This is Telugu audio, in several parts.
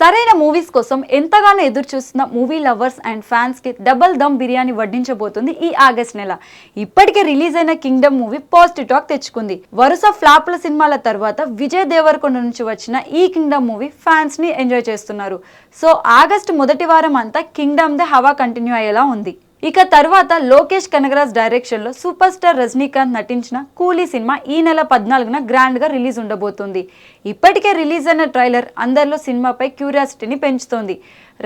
సరైన మూవీస్ కోసం ఎంతగానో ఎదురు చూస్తున్న మూవీ లవర్స్ అండ్ ఫ్యాన్స్కి డబల్ దమ్ బిర్యానీ వడ్డించబోతుంది ఈ ఆగస్ట్ నెల. ఇప్పటికే రిలీజ్ అయిన కింగ్డమ్ మూవీ పాజిటివ్ టాక్ తెచ్చుకుంది. వరుస ఫ్లాప్ల సినిమాల తర్వాత విజయ్ దేవరకొండ నుంచి వచ్చిన ఈ కింగ్డమ్ మూవీ ఫ్యాన్స్ని ఎంజాయ్ చేస్తున్నారు. సో ఆగస్ట్ మొదటి వారం అంతా కింగ్డమ్ దే హవా కంటిన్యూ అయ్యేలా ఉంది. ఇక తర్వాత లోకేష్ కనగరాజ్ డైరెక్షన్లో సూపర్ స్టార్ రజనీకాంత్ నటించిన కూలీ సినిమా ఈ నెల పద్నాలుగున గ్రాండ్గా రిలీజ్ ఉండబోతుంది. ఇప్పటికే రిలీజ్ అయిన ట్రైలర్ అందరిలో సినిమాపై క్యూరియాసిటీని పెంచుతోంది.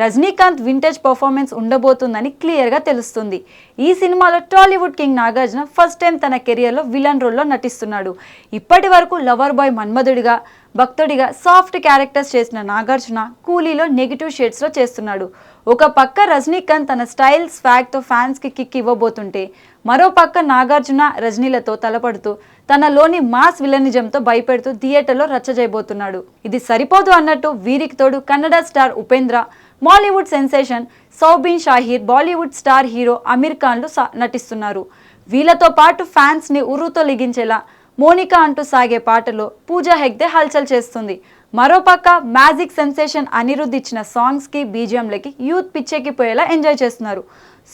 రజనీకాంత్ వింటేజ్ పర్ఫార్మెన్స్ ఉండబోతుందని క్లియర్గా తెలుస్తుంది. ఈ సినిమాలో Tollywood king Nagarjuna first time తన కెరియర్లో విలన్ రోల్లో నటిస్తున్నాడు. ఇప్పటి వరకు లవర్ బాయ్ మన్మధుడిగా భక్తుడిగా సాఫ్ట్ క్యారెక్టర్స్ చేసిన నాగార్జున కూలీలో నెగిటివ్ షేడ్స్లో చేస్తున్నాడు. ఒక పక్క రజనీకాంత్ తన స్టైల్ స్వాగ్తో ఫ్యాన్స్కి కిక్ ఇవ్వబోతుంటే మరో పక్క నాగార్జున రజనీలతో తలపడుతూ తనలోని మాస్ విలనిజంతో భయపెడుతూ థియేటర్లో రచ్చ చేయబోతున్నాడు. ఇది సరిపోదు అన్నట్టు వీరికి తోడు Kannada star Upendra Mollywood sensation Soubin Shahir Bollywood star hero Aamir ఖాన్లు నటిస్తున్నారు. వీళ్ళతో పాటు ఫ్యాన్స్ని ఉర్రుతో లిగించేలా మోనికా అంటూ సాగే పాటలో పూజా హెగ్దే హల్చల్ చేస్తుంది. మరోపక్క మ్యాజిక్ సెన్సేషన్ అనిరుద్ధ్ ఇచ్చిన సాంగ్స్కి బీజిఎంలకి యూత్ పిచ్చెక్కిపోయేలా ఎంజాయ్ చేస్తున్నారు.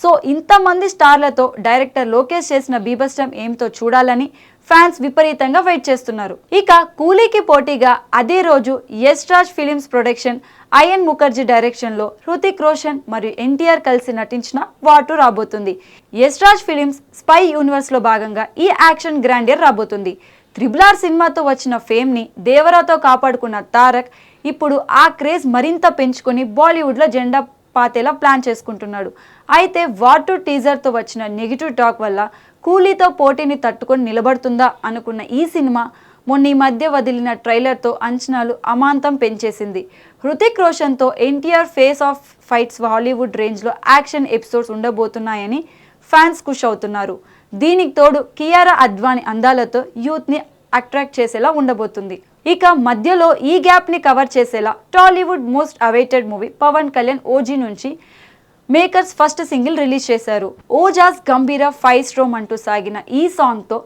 సో ఇంతమంది స్టార్లతో డైరెక్టర్ లోకేష్ చేసిన బీబస్టమ్ ఏమిటో చూడాలని ఫ్యాన్స్ విపరీతంగా వెయిట్ చేస్తున్నారు. ఇక కూలీకి పోటీగా అదే రోజు యస్ రాజ్ ఫిలిమ్స్ ప్రొడక్షన్ అయన్ ముఖర్జీ డైరెక్షన్లో హృతిక్ రోషన్ మరియు ఎన్టీఆర్ కలిసి నటించిన వాటు రాబోతుంది. యస్ రాజ్ ఫిలిమ్స్ స్పై యూనివర్స్లో భాగంగా ఈ యాక్షన్ గ్రాండియర్ రాబోతుంది. త్రిబుల్ ఆర్ సినిమాతో వచ్చిన ఫేమ్ని దేవరాతో కాపాడుకున్న తారక్ ఇప్పుడు ఆ క్రేజ్ మరింత పెంచుకొని బాలీవుడ్లో జెండా పాతేలా ప్లాన్ చేసుకుంటున్నాడు. అయితే వాటు టీజర్తో వచ్చిన నెగిటివ్ టాక్ వల్ల కూలీతో పోటీని తట్టుకొని నిలబడుతుందా అనుకున్న ఈ సినిమా మొన్న ఈ మధ్య వదిలిన ట్రైలర్తో అంచనాలు అమాంతం పెంచేసింది. Hrithik రోషన్తో NTR face off fights Hollywood రేంజ్లో యాక్షన్ ఎపిసోడ్స్ ఉండబోతున్నాయని ఫ్యాన్స్ ఖుష్ అవుతున్నారు. దీనికి తోడు కియారా అద్వాని అందాలతో యూత్ని అట్రాక్ట్ చేసేలా ఉండబోతుంది. ఇక మధ్యలో ఈ గ్యాప్ని కవర్ చేసేలా Tollywood most awaited movie Pawan Kalyan OG నుంచి మేకర్స్ ఫస్ట్ సింగిల్ రిలీజ్ చేశారు. ఓజాస్ గంభీర ఫైవ్ స్ట్రోమ్ అంటూ సాగిన ఈ సాంగ్తో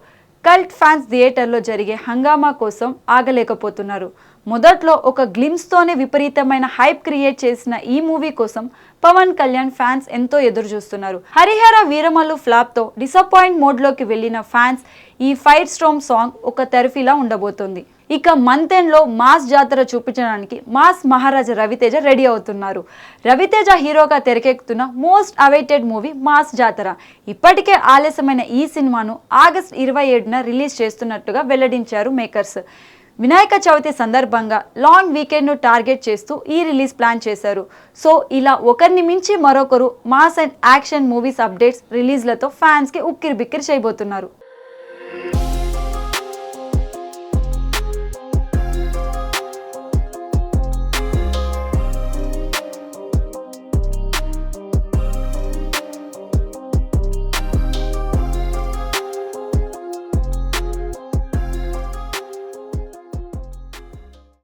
కల్ట్ ఫ్యాన్స్ థియేటర్లో జరిగే హంగామా కోసం ఆగలేకపోతున్నారు. మొదట్లో ఒక గ్లిమ్స్తోనే విపరీతమైన హైప్ క్రియేట్ చేసిన ఈ మూవీ కోసం పవన్ కళ్యాణ్ ఫ్యాన్స్ ఎంతో ఎదురు చూస్తున్నారు. హరిహర వీరమల్లు ఫ్లాప్తో డిసప్పాయింట్ మోడ్లోకి వెళ్ళిన ఫ్యాన్స్ ఈ ఫైర్ స్ట్రోమ్ సాంగ్ ఒక తెరఫీలా ఉండబోతోంది. ఇక మంత్ ఎండ్లో మాస్ జాతర చూపించడానికి మాస్ మహారాజా రవితేజ రెడీ అవుతున్నారు. రవితేజ హీరోగా తెరకెక్కుతున్న మోస్ట్ అవైటెడ్ మూవీ మాస్ జాతర. ఇప్పటికే ఆలస్యమైన ఈ సినిమాను ఆగస్ట్ ఇరవై ఏడున రిలీజ్ చేస్తున్నట్టుగా వెల్లడించారు మేకర్స్ వినాయక చవితి సందర్భంగా లాంగ్ వీకెండ్ను టార్గెట్ చేస్తూ ఈ రిలీజ్ ప్లాన్ చేశారు. సో ఇలా ఒకరిని మించి మరొకరు mass and action movies updates రిలీజ్లతో ఫ్యాన్స్కి ఉక్కిరి బిక్కిరి చేయబోతున్నారు.